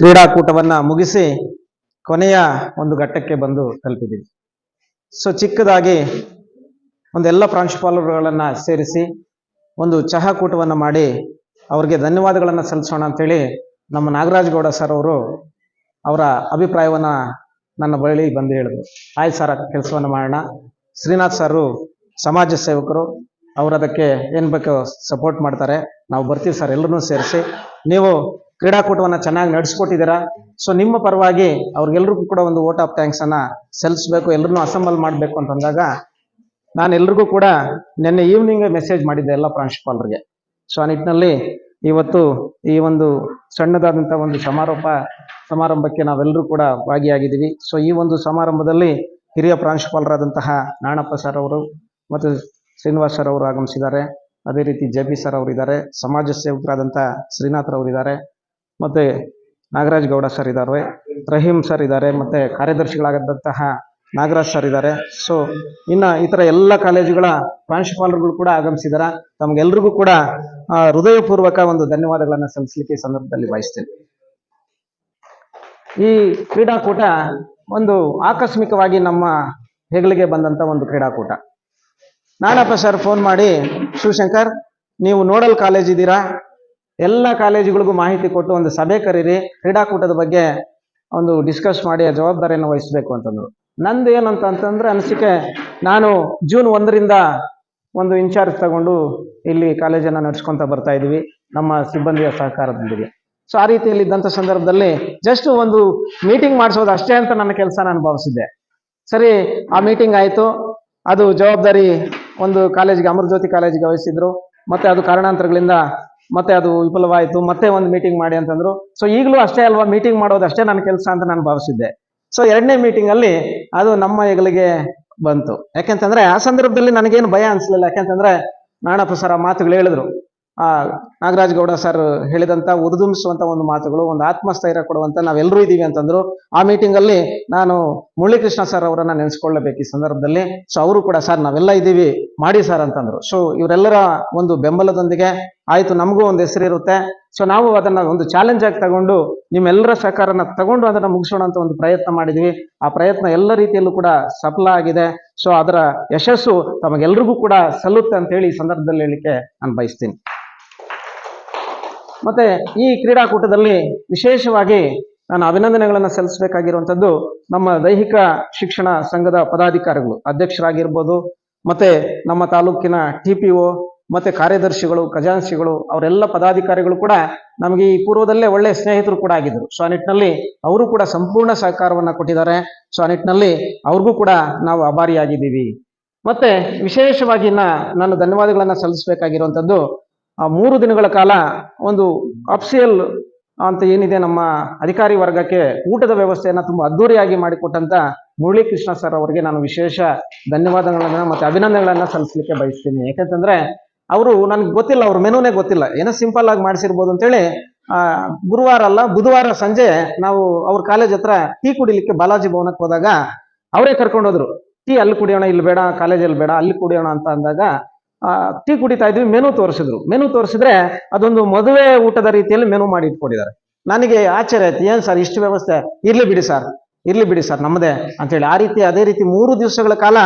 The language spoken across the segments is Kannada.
ಕ್ರೀಡಾಕೂಟವನ್ನ ಮುಗಿಸಿ ಕೊನೆಯ ಒಂದು ಘಟ್ಟಕ್ಕೆ ಬಂದು ತಲುಪಿದ್ದೀವಿ. ಸೊ ಚಿಕ್ಕದಾಗಿ ಒಂದೆಲ್ಲ ಪ್ರಾಂಶುಪಾಲರುಗಳನ್ನ ಸೇರಿಸಿ ಒಂದು ಚಹಾ ಕೂಟವನ್ನು ಮಾಡಿ ಅವ್ರಿಗೆ ಧನ್ಯವಾದಗಳನ್ನು ಸಲ್ಲಿಸೋಣ ಅಂತೇಳಿ ನಮ್ಮ ನಾಗರಾಜ್ ಗೌಡ ಸರ್ ಅವರು ಅವರ ಅಭಿಪ್ರಾಯವನ್ನ ನನ್ನ ಬಳಿ ಬಂದು ಹೇಳಿದ್ರು. ಆಯ್ತು ಸರ್ ಕೆಲಸವನ್ನು ಮಾಡೋಣ. ಶ್ರೀನಾಥ್ ಸರು ಸಮಾಜ ಸೇವಕರು, ಅವರು ಅದಕ್ಕೆ ಏನು ಬೇಕೋ ಸಪೋರ್ಟ್ ಮಾಡ್ತಾರೆ. ನಾವು ಬರ್ತೀವಿ ಸರ್ ಎಲ್ಲರನ್ನೂ ಸೇರಿಸಿ. ನೀವು ಕ್ರೀಡಾಕೂಟವನ್ನು ಚೆನ್ನಾಗಿ ನಡೆಸ್ಕೊಟ್ಟಿದ್ದೀರಾ? ಸೊ ನಿಮ್ಮ ಪರವಾಗಿ ಅವ್ರಿಗೆಲ್ರಿಗೂ ಕೂಡ ಒಂದು ವೋಟ್ ಆಫ್ ಥ್ಯಾಂಕ್ಸ್ ಅನ್ನ ಸಲ್ಲಿಸಬೇಕು ಎಲ್ಲರನ್ನೂ ಅಸೆಂಬಲ್ ಮಾಡಬೇಕು ಅಂತಂದಾಗ ನಾನು ಎಲ್ರಿಗೂ ಕೂಡ ನಿನ್ನೆ ಈವ್ನಿಂಗ್ ಮೆಸೇಜ್ ಮಾಡಿದ್ದೆ ಎಲ್ಲ ಪ್ರಾಂಶುಪಾಲರಿಗೆ. ಸೊ ಆ ನಿಟ್ಟಿನಲ್ಲಿ ಇವತ್ತು ಈ ಒಂದು ಸಣ್ಣದಾದಂಥ ಒಂದು ಸಮಾರೋಪ, ಸಮಾರಂಭಕ್ಕೆ ನಾವೆಲ್ಲರೂ ಕೂಡ ಭಾಗಿಯಾಗಿದ್ದೀವಿ. ಸೊ ಈ ಒಂದು ಸಮಾರಂಭದಲ್ಲಿ ಹಿರಿಯ ಪ್ರಾಂಶುಪಾಲರಾದಂತಹ ನಾಣಪ್ಪ ಸರ್ ಅವರು ಮತ್ತು ಶ್ರೀನಿವಾಸ್ ಸರ್ ಅವರು ಆಗಮಿಸಿದ್ದಾರೆ. ಅದೇ ರೀತಿ ಜೆ ಪಿ ಸರ್ ಅವರಿದ್ದಾರೆ. ಸಮಾಜ ಸೇವಕರಾದಂಥ ಶ್ರೀನಾಥ್ ಅವರಿದ್ದಾರೆ ಮತ್ತೆ ನಾಗರಾಜ್ ಗೌಡ ಸರ್ ಇದ್ದಾರೆ ರಹೀಂ ಸರ್ ಇದ್ದಾರೆ ಮತ್ತೆ ಕಾರ್ಯದರ್ಶಿಗಳಾಗಿದ್ದಂತಹ ನಾಗರಾಜ್ ಸರ್ ಇದ್ದಾರೆ ಸೊ ಇನ್ನ ಥರ ಎಲ್ಲ ಕಾಲೇಜುಗಳ ಪ್ರಾಂಶುಪಾಲರುಗಳು ಕೂಡ ಆಗಮಿಸಿದಾರ. ತಮ್ಗೆಲ್ರಿಗೂ ಕೂಡ ಹೃದಯಪೂರ್ವಕ ಒಂದು ಧನ್ಯವಾದಗಳನ್ನ ಸಲ್ಲಿಸಲಿಕ್ಕೆ ಈ ಸಂದರ್ಭದಲ್ಲಿ ಬಯಸ್ತೇನೆ. ಈ ಕ್ರೀಡಾಕೂಟ ಒಂದು ಆಕಸ್ಮಿಕವಾಗಿ ನಮ್ಮ ಹೆಗಲಿಗೆ ಬಂದಂತ ಒಂದು ಕ್ರೀಡಾಕೂಟ. ನಾನಪ್ಪ ಸರ್ ಫೋನ್ ಮಾಡಿ, ಶಿವಶಂಕರ್, ನೀವು ನೋಡಲ್ ಕಾಲೇಜ್ ಇದ್ದೀರಾ ಎಲ್ಲ ಕಾಲೇಜುಗಳಿಗೂ ಮಾಹಿತಿ ಕೊಟ್ಟು ಒಂದು ಸಭೆ ಕರೀರಿ, ಕ್ರೀಡಾಕೂಟದ ಬಗ್ಗೆ ಒಂದು ಡಿಸ್ಕಸ್ ಮಾಡಿ, ಆ ಜವಾಬ್ದಾರಿಯನ್ನು ವಹಿಸಬೇಕು ಅಂತಂದ್ರು. ನಂದು ಏನಂತ ಅಂತಂದ್ರೆ ಅನಿಸಿಕೆ, ನಾನು ಜೂನ್ ಒಂದರಿಂದ ಒಂದು ಇನ್ಚಾರ್ಜ್ ತಗೊಂಡು ಇಲ್ಲಿ ಕಾಲೇಜನ್ನು ನಡೆಸ್ಕೊಂತ ಬರ್ತಾ ಇದ್ದೀವಿ, ನಮ್ಮ ಸಿಬ್ಬಂದಿಯ ಸಹಕಾರದೊಂದಿಗೆ. ಸೊ ಆ ರೀತಿಯಲ್ಲಿ ಇದ್ದಂಥ ಸಂದರ್ಭದಲ್ಲಿ ಜಸ್ಟ್ ಒಂದು ಮೀಟಿಂಗ್ ಮಾಡಿಸೋದು ಅಷ್ಟೇ ಅಂತ ನನ್ನ ಕೆಲಸ ನಾನು ಭಾವಿಸಿದ್ದೆ. ಸರಿ, ಆ ಮೀಟಿಂಗ್ ಆಯಿತು, ಅದು ಜವಾಬ್ದಾರಿ ಒಂದು ಕಾಲೇಜಿಗೆ, ಅಮರಜ್ಯೋತಿ ಕಾಲೇಜಿಗೆ ವಹಿಸಿದ್ರು, ಮತ್ತೆ ಅದು ಕಾರಣಾಂತರಗಳಿಂದ ಮತ್ತೆ ಅದು ವಿಫಲವಾಯಿತು, ಮತ್ತೆ ಒಂದು ಮೀಟಿಂಗ್ ಮಾಡಿ ಅಂತಂದ್ರು. ಸೊ ಈಗಲೂ ಅಷ್ಟೇ ಅಲ್ವಾ ಮೀಟಿಂಗ್ ಮಾಡೋದು ಅಷ್ಟೇ ನನ್ನ ಕೆಲಸ ಅಂತ ನಾನು ಭಾವಿಸಿದ್ದೆ. ಸೊ ಎರಡನೇ ಮೀಟಿಂಗ್ ಅಲ್ಲಿ ಅದು ನಮ್ಮ ಹೆಗಲಿಗೆ ಬಂತು. ಯಾಕೆಂತಂದ್ರೆ ಆ ಸಂದರ್ಭದಲ್ಲಿ ನನಗೇನು ಭಯ ಅನ್ಸಲಿಲ್ಲ. ಯಾಕೆಂತಂದ್ರೆ ನಾಣಪ್ಪ ಸರ್ ಮಾತುಗಳು ಹೇಳಿದ್ರು. ಆ ನಾಗರಾಜ್ ಗೌಡ ಸರ್ ಹೇಳಿದಂತ ಉದುದುಂಬಿಸುವಂಥ ಒಂದು ಮಾತುಗಳು, ಒಂದು ಆತ್ಮಸ್ಥೈರ್ಯ ಕೊಡುವಂತ ನಾವೆಲ್ಲರೂ ಇದೀವಿ ಅಂತಂದ್ರು, ಆ ಮೀಟಿಂಗ್ ಅಲ್ಲಿ ನಾನು ಮುರಳೀಕೃಷ್ಣ ಸರ್ ಅವರನ್ನ ನೆನೆಸ್ಕೊಳ್ಳಬೇಕು ಈ ಸಂದರ್ಭದಲ್ಲಿ. ಸೊ ಅವರು ಕೂಡ ಸರ್ ನಾವೆಲ್ಲ ಇದ್ದೀವಿ, ಮಾಡಿ ಸರ್ ಅಂತಂದ್ರು. ಸೊ ಇವರೆಲ್ಲರ ಒಂದು ಬೆಂಬಲದೊಂದಿಗೆ ಆಯ್ತು, ನಮಗೂ ಒಂದು ಹೆಸರು ಇರುತ್ತೆ. ಸೊ ನಾವು ಅದನ್ನ ಒಂದು ಚಾಲೆಂಜ್ ಆಗಿ ತಗೊಂಡು, ನಿಮ್ಮೆಲ್ಲರ ಸಹಕಾರನ ತಗೊಂಡು ಅದನ್ನ ಮುಗಿಸೋಣ ಅಂತ ಒಂದು ಪ್ರಯತ್ನ ಮಾಡಿದ್ವಿ. ಆ ಪ್ರಯತ್ನ ಎಲ್ಲ ರೀತಿಯಲ್ಲೂ ಕೂಡ ಸಫಲ ಆಗಿದೆ. ಸೊ ಅದರ ಯಶಸ್ಸು ತಮಗೆಲ್ರಿಗೂ ಕೂಡ ಸಲ್ಲುತ್ತೆ ಅಂತ ಹೇಳಿ ಈ ಸಂದರ್ಭದಲ್ಲಿ ಹೇಳಿಕೆ ನಾನು ಬಯಸ್ತೀನಿ. ಮತ್ತೆ ಈ ಕ್ರೀಡಾಕೂಟದಲ್ಲಿ ವಿಶೇಷವಾಗಿ ನಾನು ಅಭಿನಂದನೆಗಳನ್ನು ಸಲ್ಲಿಸಬೇಕಾಗಿರುವಂಥದ್ದು ನಮ್ಮ ದೈಹಿಕ ಶಿಕ್ಷಣ ಸಂಘದ ಪದಾಧಿಕಾರಿಗಳು, ಅಧ್ಯಕ್ಷರಾಗಿರ್ಬೋದು, ಮತ್ತೆ ನಮ್ಮ ತಾಲೂಕಿನ ಟಿ ಪಿ ಒ, ಮತ್ತೆ ಕಾರ್ಯದರ್ಶಿಗಳು ಖಜಾನ್ಸಿಗಳು ಅವರೆಲ್ಲ ಪದಾಧಿಕಾರಿಗಳು ಕೂಡ ನಮಗೆ ಈ ಪೂರ್ವದಲ್ಲೇ ಒಳ್ಳೆ ಸ್ನೇಹಿತರು ಕೂಡ ಆಗಿದ್ದರು. ಸೊ, ಆ ನಿಟ್ಟಿನಲ್ಲಿ ಅವರು ಕೂಡ ಸಂಪೂರ್ಣ ಸಹಕಾರವನ್ನು ಕೊಟ್ಟಿದ್ದಾರೆ. ಸೊ, ಆ ನಿಟ್ಟಿನಲ್ಲಿ ಅವ್ರಿಗೂ ಕೂಡ ನಾವು ಅಭಾರಿಯಾಗಿದ್ದೀವಿ ಮತ್ತೆ ವಿಶೇಷವಾಗಿ ನಾನು ಧನ್ಯವಾದಗಳನ್ನು ಸಲ್ಲಿಸಬೇಕಾಗಿರುವಂಥದ್ದು ಆ ಮೂರು ದಿನಗಳ ಕಾಲ ಒಂದು ಅಫ್ಸಿಯಲ್ ಅಂತ ಏನಿದೆ ನಮ್ಮ ಅಧಿಕಾರಿ ವರ್ಗಕ್ಕೆ ಊಟದ ವ್ಯವಸ್ಥೆಯನ್ನು ತುಂಬಾ ಅದ್ದೂರಿಯಾಗಿ ಮಾಡಿಕೊಟ್ಟಂತ ಮುರಳಿ ಕೃಷ್ಣ ಸರ್ ಅವರಿಗೆ ನಾನು ವಿಶೇಷ ಧನ್ಯವಾದಗಳನ್ನ ಮತ್ತೆ ಅಭಿನಂದನೆಗಳನ್ನ ಸಲ್ಲಿಸಲಿಕ್ಕೆ ಬಯಸ್ತೀನಿ. ಯಾಕಂತಂದ್ರೆ ಅವರು ನನ್ಗೆ ಗೊತ್ತಿಲ್ಲ, ಅವ್ರ ಮೆನುನೇ ಗೊತ್ತಿಲ್ಲ. ಏನೋ ಸಿಂಪಲ್ ಆಗಿ ಮಾಡಿಸಿರ್ಬೋದು ಅಂತೇಳಿ ಗುರುವಾರ ಅಲ್ಲ, ಬುಧವಾರ ಸಂಜೆ ನಾವು ಅವ್ರ ಕಾಲೇಜ್ ಹತ್ರ ಟೀ ಕುಡಿಲಿಕ್ಕೆ ಬಾಲಾಜಿ ಭವನಕ್ಕೆ ಹೋದಾಗ ಅವರೇ ಕರ್ಕೊಂಡೋದ್ರು. ಟೀ ಅಲ್ಲಿ ಕುಡಿಯೋಣ, ಇಲ್ಲಿ ಬೇಡ, ಕಾಲೇಜಲ್ಲಿ ಬೇಡ, ಅಲ್ಲಿ ಕುಡಿಯೋಣ ಅಂತ ಅಂದಾಗ ಟೀ ಕುಡಿತಾ ಇದ್ವಿ, ಮೆನು ತೋರಿಸಿದ್ರು. ಮೆನು ತೋರಿಸಿದ್ರೆ ಅದೊಂದು ಮದುವೆ ಊಟದ ರೀತಿಯಲ್ಲಿ ಮೆನು ಮಾಡಿ ಇಟ್ಕೊಂಡಿದ್ದಾರೆ. ನನಗೆ ಆಶ್ಚರ್ಯ ಆಯ್ತು, ಏನ್ ಸರ್ ಇಷ್ಟು ವ್ಯವಸ್ಥೆ? ಇರ್ಲಿ ಬಿಡಿ ಸರ್, ಇರ್ಲಿ ಬಿಡಿ ಸರ್, ನಮ್ಮದೇ ಅಂತೇಳಿ ಆ ರೀತಿ, ಅದೇ ರೀತಿ ಮೂರು ದಿವಸಗಳ ಕಾಲ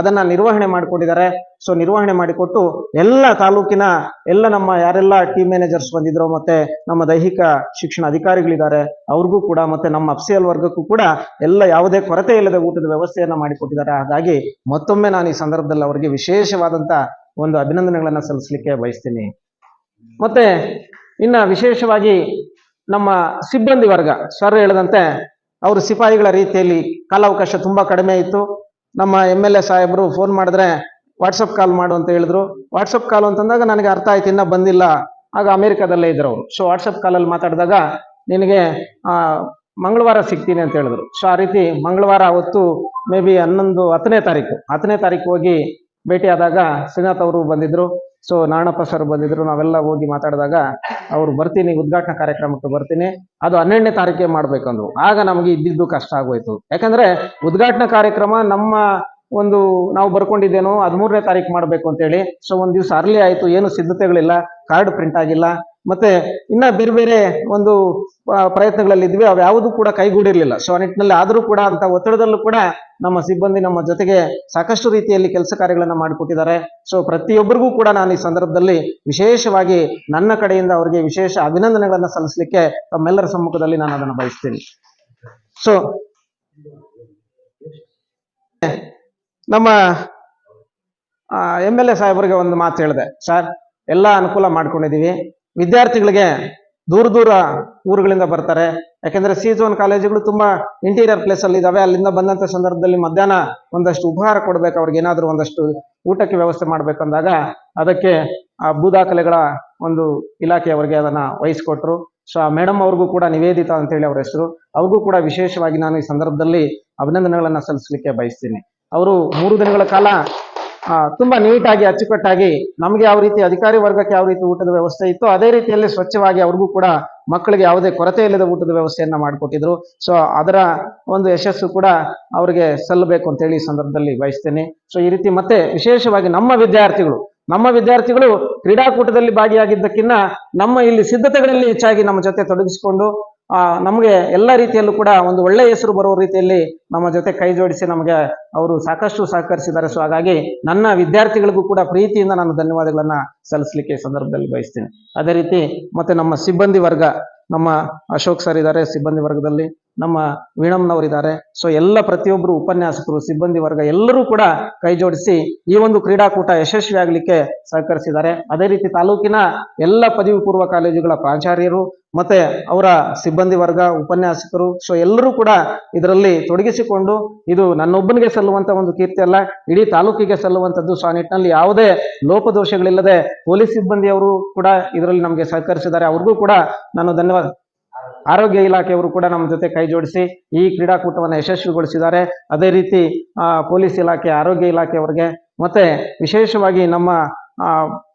ಅದನ್ನ ನಿರ್ವಹಣೆ ಮಾಡಿಕೊಂಡಿದ್ದಾರೆ. ಸೊ ನಿರ್ವಹಣೆ ಮಾಡಿಕೊಟ್ಟು ಎಲ್ಲ ತಾಲೂಕಿನ, ಎಲ್ಲ ನಮ್ಮ ಯಾರೆಲ್ಲ ಟೀಮ್ ಮ್ಯಾನೇಜರ್ಸ್ ಬಂದಿದ್ರು, ಮತ್ತೆ ನಮ್ಮ ದೈಹಿಕ ಶಿಕ್ಷಣ ಅಧಿಕಾರಿಗಳಿದ್ದಾರೆ, ಅವ್ರಿಗೂ ಕೂಡ, ಮತ್ತೆ ನಮ್ಮ ಅಫ್ಸಿಯಲ್ ವರ್ಗಕ್ಕೂ ಕೂಡ ಎಲ್ಲ ಯಾವುದೇ ಕೊರತೆ ಇಲ್ಲದೆ ಊಟದ ವ್ಯವಸ್ಥೆಯನ್ನ ಮಾಡಿಕೊಟ್ಟಿದ್ದಾರೆ ಹಾಗಾಗಿ ಮತ್ತೊಮ್ಮೆ ನಾನು ಈ ಸಂದರ್ಭದಲ್ಲಿ ಅವರಿಗೆ ವಿಶೇಷವಾದಂತ ಒಂದು ಅಭಿನಂದನೆಗಳನ್ನು ಸಲ್ಲಿಸಲಿಕ್ಕೆ ಬಯಸ್ತೀನಿ. ಮತ್ತೆ, ಇನ್ನ ವಿಶೇಷವಾಗಿ ನಮ್ಮ ಸಿಬ್ಬಂದಿ ವರ್ಗ ಸರ್ ಹೇಳಿದಂತೆ ಅವರು ಸಿಪಾಯಿಗಳ ರೀತಿಯಲ್ಲಿ ಕಾಲಾವಕಾಶ ತುಂಬಾ ಕಡಿಮೆ ಇತ್ತು. ನಮ್ಮ ಎಂ ಎಲ್ ಎ ಸಾಹೇಬರು ಫೋನ್ ಮಾಡಿದ್ರೆ ವಾಟ್ಸಪ್ ಕಾಲ್ ಮಾಡು ಅಂತ ಹೇಳಿದ್ರು. ವಾಟ್ಸಪ್ ಕಾಲ್ ಅಂತಂದಾಗ ನನಗೆ ಅರ್ಥ ಆಯ್ತು, ಇನ್ನ ಬಂದಿಲ್ಲ. ಆಗ ಅಮೆರಿಕದಲ್ಲೇ ಇದ್ರು ಅವರು ಸೊ ವಾಟ್ಸಪ್ ಕಾಲಲ್ಲಿ ಮಾತಾಡಿದಾಗ ನಿನಗೆ ಮಂಗಳವಾರ ಸಿಗ್ತೀನಿ ಅಂತ ಹೇಳಿದ್ರು. ಸೊ ಆ ರೀತಿ ಮಂಗಳವಾರ ಅವತ್ತು ಮೇ ಬಿ ಹನ್ನೊಂದು, ಹತ್ತನೇ ತಾರೀಕು ಹತ್ತನೇ ತಾರೀಕು ಹೋಗಿ ಭೇಟಿಯಾದಾಗ ಶ್ರೀನಾಥ್ ಅವರು ಬಂದಿದ್ರು. ಸೊ ನಾರಾಯಣಪ್ಪ ಸರ್ ಬಂದಿದ್ರು. ನಾವೆಲ್ಲ ಹೋಗಿ ಮಾತಾಡಿದಾಗ ಅವ್ರು ಬರ್ತೀನಿ, ಉದ್ಘಾಟನಾ ಕಾರ್ಯಕ್ರಮಕ್ಕೆ ಬರ್ತೀನಿ. ಅದು ಹನ್ನೆರಡನೇ ತಾರೀಕೆ ಮಾಡ್ಬೇಕಂದ್ರು. ಆಗ ನಮಗೆ ಇದ್ದಿದ್ದು ಕಷ್ಟ ಆಗೋಯ್ತು. ಯಾಕಂದ್ರೆ ಉದ್ಘಾಟನಾ ಕಾರ್ಯಕ್ರಮ ನಮ್ಮ ಒಂದು ನಾವು ಬರ್ಕೊಂಡಿದ್ದೇನೋ, ಹದಿಮೂರನೇ ತಾರೀಕು ಮಾಡಬೇಕು ಅಂತೇಳಿ. ಸೊ ಒಂದು ದಿವಸ ಅರ್ಲಿ ಆಯ್ತು. ಏನು ಸಿದ್ಧತೆಗಳಿಲ್ಲ. ಕಾರ್ಡ್ ಪ್ರಿಂಟ್ ಆಗಿಲ್ಲ. ಮತ್ತೆ ಇನ್ನ ಬೇರೆ ಬೇರೆ ಒಂದು ಪ್ರಯತ್ನಗಳಲ್ಲಿ ಇದ್ವಿ. ಅವು ಯಾವುದು ಕೂಡ ಕೈಗೂಡಿರ್ಲಿಲ್ಲ. ಸೊ ಆ ನಿಟ್ಟಿನಲ್ಲಿ ಆದರೂ ಕೂಡ ಅಂತ ಒತ್ತಡದಲ್ಲೂ ಕೂಡ ನಮ್ಮ ಸಿಬ್ಬಂದಿ ನಮ್ಮ ಜೊತೆಗೆ ಸಾಕಷ್ಟು ರೀತಿಯಲ್ಲಿ ಕೆಲಸ ಕಾರ್ಯಗಳನ್ನು ಮಾಡಿಕೊಟ್ಟಿದ್ದಾರೆ. ಸೊ ಪ್ರತಿಯೊಬ್ಬರಿಗೂ ಕೂಡ ನಾನು ಈ ಸಂದರ್ಭದಲ್ಲಿ ವಿಶೇಷವಾಗಿ ನನ್ನ ಕಡೆಯಿಂದ ಅವರಿಗೆ ವಿಶೇಷ ಅಭಿನಂದನೆಗಳನ್ನು ಸಲ್ಲಿಸಲಿಕ್ಕೆ ತಮ್ಮೆಲ್ಲರ ಸಮ್ಮುಖದಲ್ಲಿ ನಾನು ಅದನ್ನು ಬಯಸ್ತೀನಿ. ಸೊ ನಮ್ಮ ಎಂ ಎಲ್ ಎ ಸಾಹೇಬರಿಗೆ ಒಂದು ಮಾತು ಹೇಳಿದೆ. ಸರ್ ಎಲ್ಲ ಅನುಕೂಲ ಮಾಡ್ಕೊಂಡಿದೀವಿ ವಿದ್ಯಾರ್ಥಿಗಳಿಗೆ ದೂರ ದೂರ ಊರುಗಳಿಂದ ಬರ್ತಾರೆ. ಯಾಕೆಂದ್ರೆ ಸಿ ಜೋನ್ ಕಾಲೇಜುಗಳು ತುಂಬಾ ಇಂಟೀರಿಯರ್ ಪ್ಲೇಸ್ ಅಲ್ಲಿ ಇದಾವೆ. ಅಲ್ಲಿಂದ ಬಂದಂತ ಸಂದರ್ಭದಲ್ಲಿ ಮಧ್ಯಾಹ್ನ ಒಂದಷ್ಟು ಉಪಹಾರ ಕೊಡ್ಬೇಕು. ಅವ್ರಿಗೆ ಏನಾದರೂ ಒಂದಷ್ಟು ಊಟಕ್ಕೆ ವ್ಯವಸ್ಥೆ ಮಾಡ್ಬೇಕಂದಾಗ ಅದಕ್ಕೆ ಆ ಭೂ ದಾಖಲೆಗಳ ಒಂದು ಇಲಾಖೆಯವರಿಗೆ ಅದನ್ನ ವಹಿಸ್ಕೊಟ್ರು. ಸೊ ಆ ಮೇಡಮ್ ಅವ್ರಿಗೂ ಕೂಡ ನಿವೇದಿತ ಅಂತ ಹೇಳಿ ಅವ್ರ ಹೆಸರು. ಅವ್ರಿಗೂ ಕೂಡ ವಿಶೇಷವಾಗಿ ನಾನು ಈ ಸಂದರ್ಭದಲ್ಲಿ ಅಭಿನಂದನೆಗಳನ್ನ ಸಲ್ಲಿಸಲಿಕ್ಕೆ ಬಯಸ್ತೀನಿ. ಅವರು ಮೂರು ದಿನಗಳ ಕಾಲ ತುಂಬಾ ನೀಟಾಗಿ, ಅಚ್ಚುಕಟ್ಟಾಗಿ ನಮ್ಗೆ ಯಾವ ರೀತಿ ಅಧಿಕಾರಿ ವರ್ಗಕ್ಕೆ ಯಾವ ರೀತಿ ಊಟದ ವ್ಯವಸ್ಥೆ ಇತ್ತು ಅದೇ ರೀತಿಯಲ್ಲಿ ಸ್ವಚ್ಛವಾಗಿ ಅವ್ರಿಗೂ ಕೂಡ ಮಕ್ಕಳಿಗೆ ಯಾವುದೇ ಕೊರತೆ ಇಲ್ಲದ ಊಟದ ವ್ಯವಸ್ಥೆಯನ್ನ ಮಾಡಿಕೊಟ್ಟಿದ್ರು. ಸೊ ಅದರ ಒಂದು ಯಶಸ್ಸು ಕೂಡ ಅವರಿಗೆ ಸಲ್ಲಬೇಕು ಅಂತೇಳಿ ಈ ಸಂದರ್ಭದಲ್ಲಿ ಬಯಸ್ತೇನೆ. ಸೊ ಈ ರೀತಿ ಮತ್ತೆ ವಿಶೇಷವಾಗಿ ನಮ್ಮ ವಿದ್ಯಾರ್ಥಿಗಳು ನಮ್ಮ ವಿದ್ಯಾರ್ಥಿಗಳು ಕ್ರೀಡಾಕೂಟದಲ್ಲಿ ಭಾಗಿಯಾಗಿದ್ದಕ್ಕಿಂತ ನಮ್ಮ ಇಲ್ಲಿ ಸಿದ್ಧತೆಗಳಲ್ಲಿ ಹೆಚ್ಚಾಗಿ ನಮ್ಮ ಜೊತೆ ತೊಡಗಿಸಿಕೊಂಡು ನಮಗೆ ಎಲ್ಲ ರೀತಿಯಲ್ಲೂ ಕೂಡ ಒಂದು ಒಳ್ಳೆಯ ಹೆಸರು ಬರುವ ರೀತಿಯಲ್ಲಿ ನಮ್ಮ ಜೊತೆ ಕೈ ಜೋಡಿಸಿ ನಮಗೆ ಅವರು ಸಾಕಷ್ಟು ಸಹಕರಿಸಿದ್ದಾರೆ. ಸೊ ಹಾಗಾಗಿ ನನ್ನ ವಿದ್ಯಾರ್ಥಿಗಳಿಗೂ ಕೂಡ ಪ್ರೀತಿಯಿಂದ ನಾನು ಧನ್ಯವಾದಗಳನ್ನು ಸಲ್ಲಿಸಲಿಕ್ಕೆ ಸಂದರ್ಭದಲ್ಲಿ ಬಯಸ್ತೀನಿ. ಅದೇ ರೀತಿ ಮತ್ತೆ ನಮ್ಮ ಸಿಬ್ಬಂದಿ ವರ್ಗ, ನಮ್ಮ ಅಶೋಕ್ ಸರ್ ಇದ್ದಾರೆ ಸಿಬ್ಬಂದಿ ವರ್ಗದಲ್ಲಿ, ನಮ್ಮ ವೀಣಮ್ನವರಿದ್ದಾರೆ. ಸೊ ಎಲ್ಲ ಪ್ರತಿಯೊಬ್ಬರು ಉಪನ್ಯಾಸಕರು, ಸಿಬ್ಬಂದಿ ವರ್ಗ ಎಲ್ಲರೂ ಕೂಡ ಕೈ ಜೋಡಿಸಿ ಈ ಒಂದು ಕ್ರೀಡಾಕೂಟ ಯಶಸ್ವಿ ಆಗಲಿಕ್ಕೆ ಸಹಕರಿಸಿದ್ದಾರೆ. ಅದೇ ರೀತಿ ತಾಲೂಕಿನ ಎಲ್ಲ ಪದವಿ ಪೂರ್ವ ಕಾಲೇಜುಗಳ ಪ್ರಾಚಾರ್ಯರು ಮತ್ತೆ ಅವರ ಸಿಬ್ಬಂದಿ ವರ್ಗ, ಉಪನ್ಯಾಸಕರು ಸೊ ಎಲ್ಲರೂ ಕೂಡ ಇದರಲ್ಲಿ ತೊಡಗಿಸಿಕೊಂಡು ಇದು ನನ್ನೊಬ್ಬನಿಗೆ ಸಲ್ಲುವಂತ ಒಂದು ಕೀರ್ತಿ ಅಲ್ಲ, ಇಡೀ ತಾಲೂಕಿಗೆ ಸಲ್ಲುವಂಥದ್ದು. ಸೊ ಆ ನಿಟ್ಟಿನಲ್ಲಿ ಯಾವುದೇ ಲೋಪದೋಷಗಳಿಲ್ಲದೆ ಪೊಲೀಸ್ ಸಿಬ್ಬಂದಿಯವರು ಕೂಡ ಇದರಲ್ಲಿ ನಮಗೆ ಸಹಕರಿಸಿದ್ದಾರೆ. ಅವ್ರಿಗೂ ಕೂಡ ನಾನು ಧನ್ಯವಾದ. ಆರೋಗ್ಯ ಇಲಾಖೆಯವರು ಕೂಡ ನಮ್ಮ ಜೊತೆ ಕೈ ಜೋಡಿಸಿ ಈ ಕ್ರೀಡಾಕೂಟವನ್ನು ಯಶಸ್ವಿಗೊಳಿಸಿದ್ದಾರೆ. ಅದೇ ರೀತಿ ಪೊಲೀಸ್ ಇಲಾಖೆ, ಆರೋಗ್ಯ ಇಲಾಖೆಯವರಿಗೆ, ಮತ್ತೆ ವಿಶೇಷವಾಗಿ ನಮ್ಮ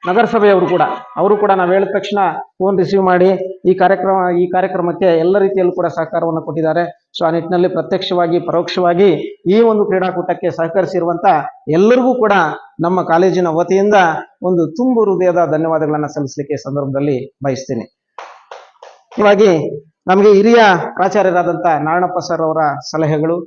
ನಗರಸಭೆಯವರು ಕೂಡ, ಅವರು ಕೂಡ ನಾವು ಹೇಳಿದ ತಕ್ಷಣ ಫೋನ್ ರಿಸೀವ್ ಮಾಡಿ ಈ ಕಾರ್ಯಕ್ರಮ, ಈ ಕಾರ್ಯಕ್ರಮಕ್ಕೆ ಎಲ್ಲ ರೀತಿಯಲ್ಲೂ ಕೂಡ ಸಹಕಾರವನ್ನು ಕೊಟ್ಟಿದ್ದಾರೆ. ಸೊ ಆ ನಿಟ್ಟಿನಲ್ಲಿ ಪ್ರತ್ಯಕ್ಷವಾಗಿ, ಪರೋಕ್ಷವಾಗಿ ಈ ಒಂದು ಕ್ರೀಡಾಕೂಟಕ್ಕೆ ಸಹಕರಿಸಿರುವಂತ ಎಲ್ಲರಿಗೂ ಕೂಡ ನಮ್ಮ ಕಾಲೇಜಿನ ವತಿಯಿಂದ ಒಂದು ತುಂಬು ಹೃದಯದ ಧನ್ಯವಾದಗಳನ್ನು ಸಲ್ಲಿಸಲಿಕ್ಕೆ ಸಂದರ್ಭದಲ್ಲಿ ಬಯಸ್ತೀನಿ. ಹೀಗಾಗಿ ನಮಗೆ ಹಿರಿಯ ಪ್ರಾಚಾರ್ಯರಾದಂಥ ನಾರಾಯಣಪ್ಪ ಸರ್ ಅವರ ಸಲಹೆಗಳು,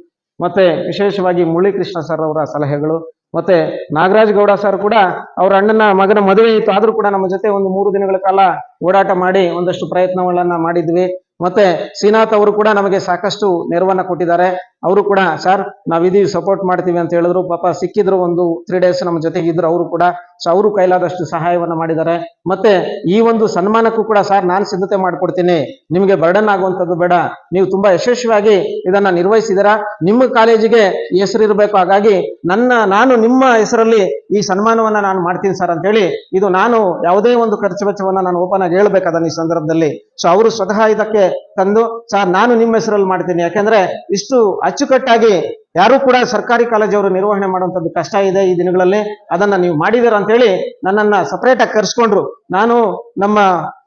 ಮತ್ತೆ ವಿಶೇಷವಾಗಿ ಮುರಳೀಕೃಷ್ಣ ಸರ್ ಅವರ ಸಲಹೆಗಳು ಮತ್ತೆ ನಾಗರಾಜ್ ಗೌಡ ಸರ್ ಕೂಡ ಅವ್ರ ಅಣ್ಣನ ಮಗನ ಮದುವೆ ಇತ್ತು. ಆದ್ರೂ ಕೂಡ ನಮ್ಮ ಜೊತೆ ಒಂದು ಮೂರು ದಿನಗಳ ಕಾಲ ಓಡಾಟ ಮಾಡಿ ಒಂದಷ್ಟು ಪ್ರಯತ್ನಗಳನ್ನ ಮಾಡಿದ್ವಿ. ಮತ್ತೆ ಶ್ರೀನಾಥ್ ಅವರು ಕೂಡ ನಮಗೆ ಸಾಕಷ್ಟು ನೆರವನ್ನ ಕೊಟ್ಟಿದ್ದಾರೆ. ಅವರು ಕೂಡ, ಸರ್ ನಾವಿದೀವಿ ಸಪೋರ್ಟ್ ಮಾಡ್ತೀವಿ ಅಂತ ಹೇಳಿದ್ರು. ಪಾಪ ಸಿಕ್ಕಿದ್ರು ಒಂದು ತ್ರೀ ಡೇಸ್ ನಮ್ಮ ಜೊತೆಗೆ ಇದ್ರು ಅವರು ಕೂಡ. ಸೊ ಅವರು ಕೈಲಾದಷ್ಟು ಸಹಾಯವನ್ನ ಮಾಡಿದ್ದಾರೆ. ಮತ್ತೆ ಈ ಒಂದು ಸನ್ಮಾನಕ್ಕೂ ಕೂಡ, ಸರ್, ನಾನು ಸಿದ್ಧತೆ ಮಾಡ್ಕೊಡ್ತೀನಿ. ನಿಮಗೆ ಬರ್ಡನ್ ಆಗುವಂಥದ್ದು ಬೇಡ. ನೀವು ತುಂಬಾ ಯಶಸ್ವಿಯಾಗಿ ಇದನ್ನ ನಿರ್ವಹಿಸಿದಿರಾ ನಿಮ್ಮ ಕಾಲೇಜಿಗೆ ಹೆಸರು ಇರಬೇಕು. ಹಾಗಾಗಿ ನನ್ನ, ನಾನು ನಿಮ್ಮ ಹೆಸರಲ್ಲಿ ಈ ಸನ್ಮಾನವನ್ನ ನಾನು ಮಾಡ್ತೀನಿ, ಸರ್, ಅಂತ ಹೇಳಿ ಇದು ನಾನು ಯಾವುದೇ ಒಂದು ಖರ್ಚು ವೆಚ್ಚವನ್ನ ನಾನು ಓಪನ್ ಆಗಿ ಹೇಳ್ಬೇಕು ಅದನ್ನ ಈ ಸಂದರ್ಭದಲ್ಲಿ. ಸೊ ಅವರು ಸ್ವತಃ ಇದಕ್ಕೆ ತಂದು, ಸರ್, ನಾನು ನಿಮ್ಮ ಹೆಸರಲ್ಲಿ ಮಾಡ್ತೀನಿ. ಯಾಕಂದ್ರೆ ಇಷ್ಟು ಅಚ್ಚುಕಟ್ಟಾಗಿ ಯಾರು ಕೂಡ ಸರ್ಕಾರಿ ಕಾಲೇಜವರು ನಿರ್ವಹಣೆ ಮಾಡುವಂಥದ್ದು ಕಷ್ಟ ಇದೆ ಈ ದಿನಗಳಲ್ಲಿ. ಅದನ್ನ ನೀವು ಮಾಡಿದಿರ ಅಂತ ಹೇಳಿ ನನ್ನನ್ನ ಸಪರೇಟ್ ಆಗಿ ಕರ್ಸ್ಕೊಂಡ್ರು. ನಾನು ನಮ್ಮ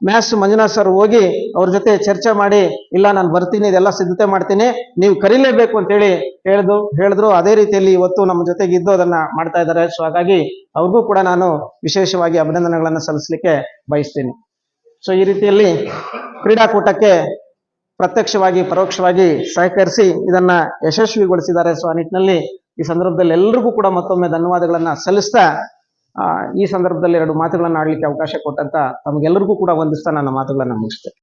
ಮ್ಯಾಥ್ಸ್ ಮಂಜುನಾಥ್ ಸರ್ ಹೋಗಿ ಅವ್ರ ಜೊತೆ ಚರ್ಚೆ ಮಾಡಿ, ಇಲ್ಲ ನಾನು ಬರ್ತೀನಿ, ಇದೆಲ್ಲ ಸಿದ್ಧತೆ ಮಾಡ್ತೀನಿ, ನೀವು ಕರೀಲೇಬೇಕು ಅಂತ ಹೇಳಿ ಹೇಳಿದ್ರು. ಹೇಳಿದ್ರು ಅದೇ ರೀತಿಯಲ್ಲಿ ಇವತ್ತು ನಮ್ಮ ಜೊತೆಗೆ ಇದ್ದು ಅದನ್ನ ಮಾಡ್ತಾ ಇದ್ದಾರೆ. ಸೊ ಹಾಗಾಗಿ ಅವ್ರಿಗೂ ಕೂಡ ನಾನು ವಿಶೇಷವಾಗಿ ಅಭಿನಂದನೆಗಳನ್ನು ಸಲ್ಲಿಸಲಿಕ್ಕೆ ಬಯಸ್ತೀನಿ. ಸೊ ಈ ರೀತಿಯಲ್ಲಿ ಕ್ರೀಡಾಕೂಟಕ್ಕೆ ಪ್ರತ್ಯಕ್ಷವಾಗಿ, ಪರೋಕ್ಷವಾಗಿ ಸಹಕರಿಸಿ ಇದನ್ನ ಯಶಸ್ವಿಗೊಳಿಸಿದ್ದಾರೆ. ಸೊ ಆ ನಿಟ್ಟಿನಲ್ಲಿ ಈ ಸಂದರ್ಭದಲ್ಲಿ ಎಲ್ರಿಗೂ ಕೂಡ ಮತ್ತೊಮ್ಮೆ ಧನ್ಯವಾದಗಳನ್ನ ಸಲ್ಲಿಸ್ತಾ ಈ ಸಂದರ್ಭದಲ್ಲಿ ಎರಡು ಮಾತುಗಳನ್ನ ಆಡ್ಲಿಕ್ಕೆ ಅವಕಾಶ ಕೊಟ್ಟಂತ ತಮಗೆಲ್ಲರಿಗೂ ಕೂಡ ವಂದಿಸ್ತಾ ನನ್ನ ಮಾತುಗಳನ್ನ ಮುಗಿಸ್ತೇನೆ.